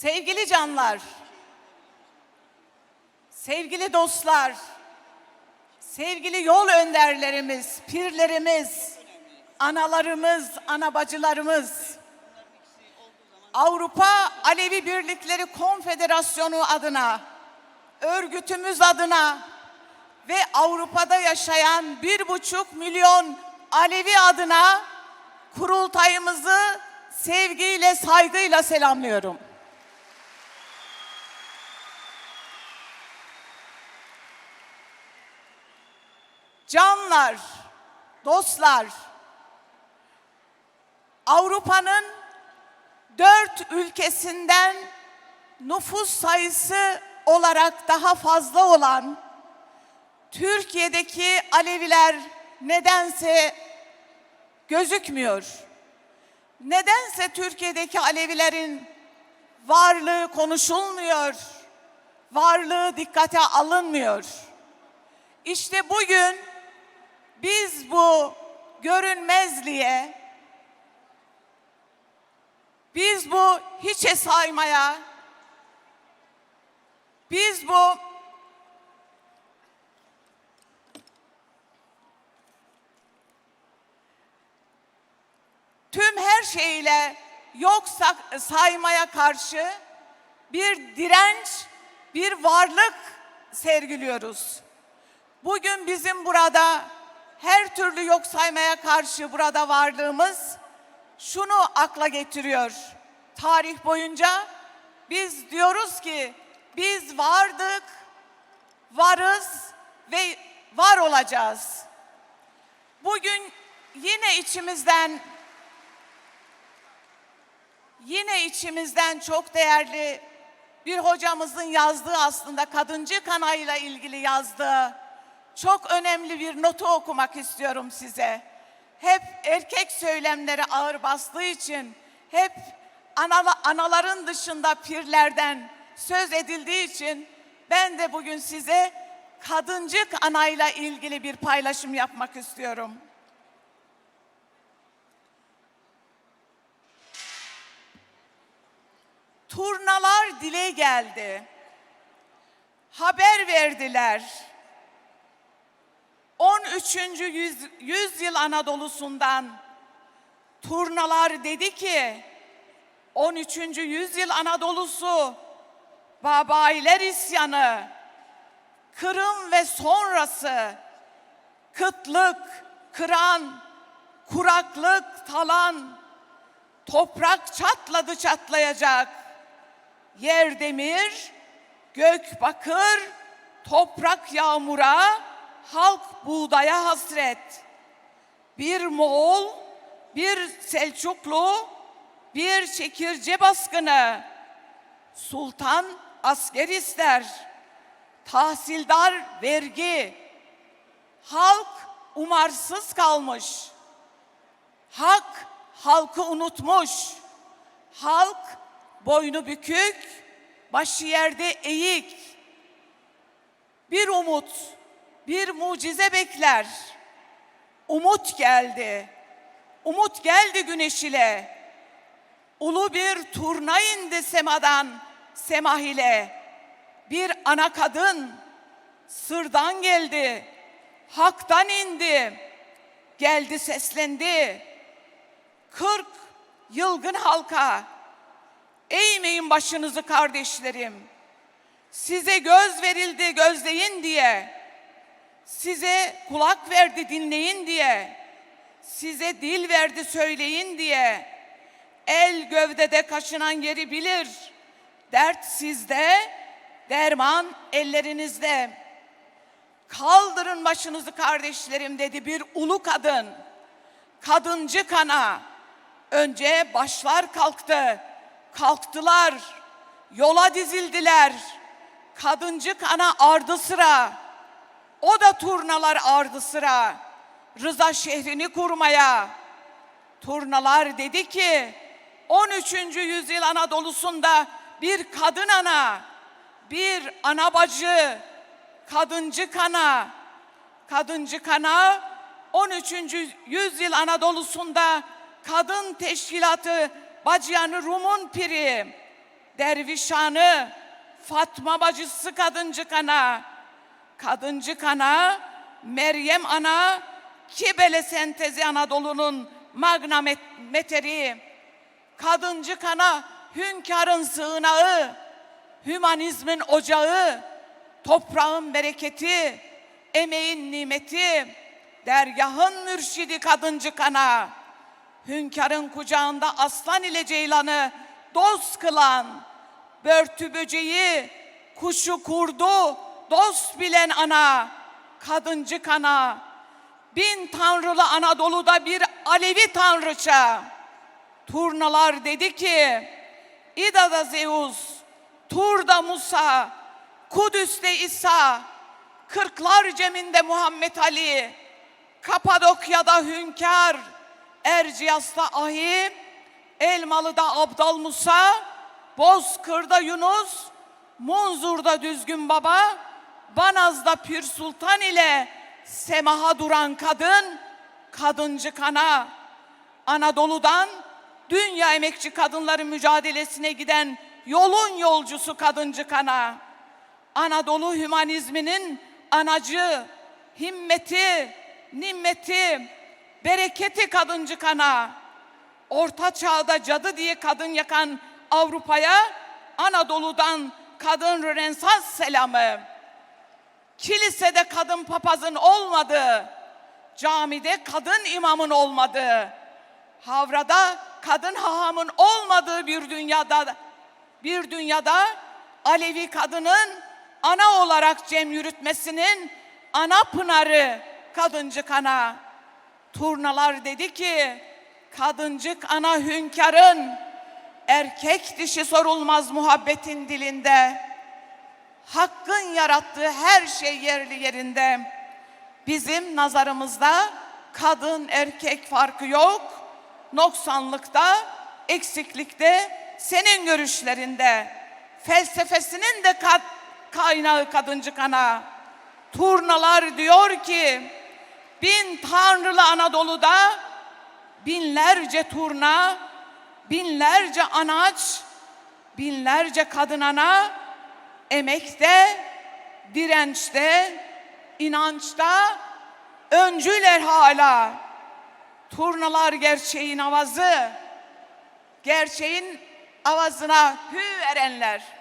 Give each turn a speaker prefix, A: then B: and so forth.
A: Sevgili canlar, sevgili dostlar, sevgili yol önderlerimiz, pirlerimiz, analarımız, anabacılarımız, Avrupa Alevi Birlikleri Konfederasyonu adına, örgütümüz adına ve Avrupa'da yaşayan bir buçuk milyon Alevi adına kurultayımızı sevgiyle, saygıyla selamlıyorum. Canlar, dostlar, Avrupa'nın dört ülkesinden nüfus sayısı olarak daha fazla olan Türkiye'deki Aleviler nedense gözükmüyor. Nedense Türkiye'deki Alevilerin varlığı konuşulmuyor, varlığı dikkate alınmıyor. İşte bugün biz bu görünmezliğe, biz bu hiçe saymaya, biz bu tüm her şeyle yok sa- saymaya karşı bir direnç, bir varlık sergiliyoruz. Bugün bizim burada her türlü yok saymaya karşı burada varlığımız şunu akla getiriyor. Tarih boyunca biz diyoruz ki biz vardık, varız ve var olacağız. Bugün yine içimizden yine içimizden çok değerli bir hocamızın yazdığı aslında kadıncı kanayla ilgili yazdığı çok önemli bir notu okumak istiyorum size. Hep erkek söylemleri ağır bastığı için hep anala- anaların dışında pirlerden söz edildiği için ben de bugün size kadıncık anayla ilgili bir paylaşım yapmak istiyorum. Turnalar dile geldi. Haber verdiler. 13. Yüz, yüzyıl Anadolu'sundan turnalar dedi ki 13. yüzyıl Anadolu'su Babayiler isyanı Kırım ve sonrası kıtlık, kıran, kuraklık, talan, toprak çatladı çatlayacak. Yer demir, gök bakır, toprak yağmura, halk buğdaya hasret. Bir Moğol, bir Selçuklu, bir Çekirce baskını. Sultan asker ister, tahsildar vergi. Halk umarsız kalmış. Hak halkı unutmuş. Halk boynu bükük, başı yerde eğik. Bir umut, bir mucize bekler. Umut geldi. Umut geldi güneş ile. Ulu bir turna indi semadan, semah ile. Bir ana kadın sırdan geldi. Hak'tan indi. Geldi seslendi. Kırk yılgın halka. Eğmeyin başınızı kardeşlerim. Size göz verildi gözleyin diye. Size kulak verdi dinleyin diye. Size dil verdi söyleyin diye. El gövdede kaşınan yeri bilir. Dert sizde, derman ellerinizde. Kaldırın başınızı kardeşlerim dedi bir ulu kadın. Kadıncı kana. Önce başlar kalktı. Kalktılar. Yola dizildiler. Kadıncı kana ardı sıra. O da turnalar ardı sıra. Rıza şehrini kurmaya. Turnalar dedi ki 13. yüzyıl Anadolu'sunda bir kadın ana, bir ana bacı, kadıncı kana, kadıncı kana 13. yüzyıl Anadolu'sunda kadın teşkilatı Bacıyanı Rum'un piri Dervişanı, Fatma bacısı kadıncık ana, kadıncık ana, Meryem ana, Kibele sentezi Anadolu'nun magna met- meteri, kadıncık ana, hünkârın sığınağı, hümanizmin ocağı, toprağın bereketi, emeğin nimeti, dergahın mürşidi kadıncık ana, hünkârın kucağında aslan ile ceylanı dost kılan, börtü böceği, kuşu kurdu, dost bilen ana, kadıncık ana, bin tanrılı Anadolu'da bir Alevi tanrıça. Turnalar dedi ki, İda'da Zeus, Tur'da Musa, Kudüs'te İsa, Kırklar Cem'inde Muhammed Ali, Kapadokya'da Hünkar, Erciyes'ta Ahim, Elmalı'da Abdal Musa, Bozkır'da Yunus, Munzur'da Düzgün Baba, Banaz'da Pir Sultan ile semaha duran kadın, kadıncı kana, Anadolu'dan dünya emekçi kadınları mücadelesine giden yolun yolcusu kadıncı kana. Anadolu hümanizminin anacı, himmeti, nimmeti, bereketi kadıncı kana. Orta çağda cadı diye kadın yakan Avrupa'ya Anadolu'dan kadın Rönesans selamı. Kilisede kadın papazın olmadığı, camide kadın imamın olmadığı, havrada kadın hahamın olmadığı bir dünyada bir dünyada Alevi kadının ana olarak cem yürütmesinin ana pınarı kadıncık ana. Turnalar dedi ki kadıncık ana hünkârın erkek dişi sorulmaz muhabbetin dilinde. Hakkın yarattığı her şey yerli yerinde. Bizim nazarımızda kadın erkek farkı yok. Noksanlıkta, eksiklikte, senin görüşlerinde. Felsefesinin de kat, kaynağı kadıncık ana. Turnalar diyor ki, bin tanrılı Anadolu'da binlerce turna, binlerce anaç, binlerce kadın ana emekte, dirençte, inançta öncüler hala. Turnalar gerçeğin avazı, gerçeğin avazına hü erenler.